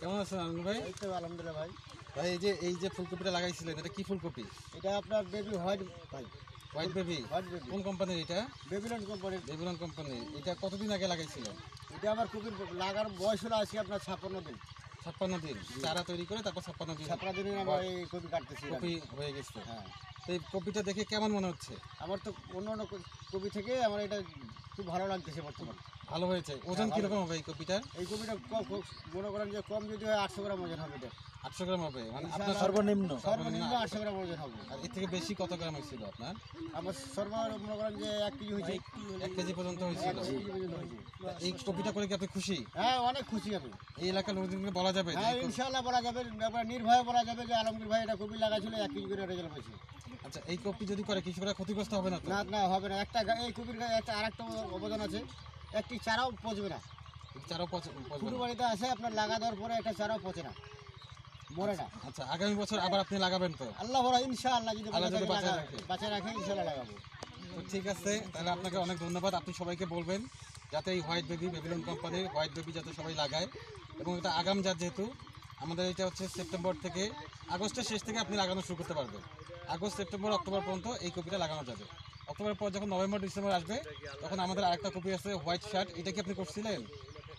কেমন আছেন আনন্দ ভাই? এই তো আলহামদুলিল্লাহ ভাই। ভাই এই যে এই যে ফুলকপিটা লাগাইছিলেন এটা কি ফুলকপি? এটা আপনার বেবি হোয়াইট ভাই। হোয়াইট বেবি হোয়াইট বেবি কোন কোম্পানির এটা? বেবিলন কোম্পানির বেবিলন কোম্পানি এটা কতদিন আগে লাগাইছিলেন এটা আমার কপির লাগার বয়স হলো আজকে আপনার ছাপ্পান্ন দিন। ছাপ্পান্ন দিন। চারা তৈরি করে তারপর ছাপ্পান্ন দিন ছাপ্পান্ন দিনে আমার এই কপি কাটতেছি কপি হয়ে গেছে। হ্যাঁ। তো এই কপিটা দেখে কেমন মনে হচ্ছে? আমার তো অন্য অন্য কপি থেকে আমার এটা খুব ভালো লাগতেছে বর্তমান। ভালো হয়েছে? ওজন ভালো। কীরকম হবে এই কপিটার? এই কপিটা মনে করেন যে কম যদি হয় আটশো গ্রাম ওজন হবে এটা। আটশো গ্রাম হবে? মানে আপনার সর্বনিম্ন? সর্বনিম্ন আটশো গ্রাম ওজন হবে। আর এর থেকে বেশি কত গ্রাম হয়েছিল আপনার? আমার সর্ব মনে করেন যে এক কেজি হয়েছে। এক কেজি পর্যন্ত হয়েছিল। হয়েছে। এই কপিটা করে কি আপনি খুশি? হ্যাঁ অনেক খুশি আমি। এই এলাকার লোকজনকে বলা যাবে হ্যাঁ ইনশাআল্লাহ বলা যাবে। নির্ভয়ে বলা যাবে যে আলমগীর ভাই এটা কপি লাগাইছিল এক কেজি করে রেজাল্ট পাইছে আচ্ছা এই কপি যদি করে কৃষকরা ক্ষতিগ্রস্ত হবে না না না হবে না। একটা এই কপির একটা আরেকটা অবদান আছে। একটি চারাও পচবে না। চারও পচ- পচবে বাড়িতে আসে আপনার লাগা দেওয়ার পরে একটা চারাও পচে না। মরে না। আচ্ছা আগামী বছর আবার আপনি লাগাবেন তো? আল্লাহ বলা ইনশাআল্লাহ যদি বাঁচা বাঁচায় রাখে। রাখে ইনশাআল্লাহ লাগাবো। তো ঠিক আছে তাহলে আপনাকে অনেক ধন্যবাদ। আপনি সবাইকে বলবেন যাতে এই হোয়াইট বেবি বেবিলন কোম্পানির হোয়াইট বেবি যাতে সবাই লাগায়। এবং এটা আগাম জাত যেহেতু আমাদের এটা হচ্ছে সেপ্টেম্বর থেকে আগস্টের শেষ থেকে আপনি লাগানো শুরু করতে পারবেন। আগস্ট সেপ্টেম্বর অক্টোবর পর্যন্ত এই কপিটা লাগানো যাবে। অক্টোবর পর যখন নভেম্বর ডিসেম্বর আসবে তখন আমাদের আরেকটা কপি আছে হোয়াইট শার্ট এটা কি আপনি করছিলেন?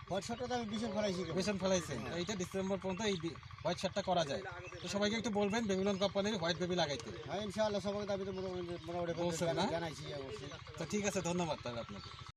হোয়াইট তো আমি ভীষণ ফেলাইছি ভীষণ ফেলাইছেন। তো এইটা ডিসেম্বর পর্যন্ত এই হোয়াইট শার্টটা করা যায়। তো সবাইকে একটু বলবেন বেবিলন কোম্পানির হোয়াইট বেবি লাগাইতে। হ্যাঁ ইনশাআল্লাহ সবাইকে আমি তো মোটামুটি মোটামুটি জানাইছি তো ঠিক আছে ধন্যবাদ তাহলে আপনাকে।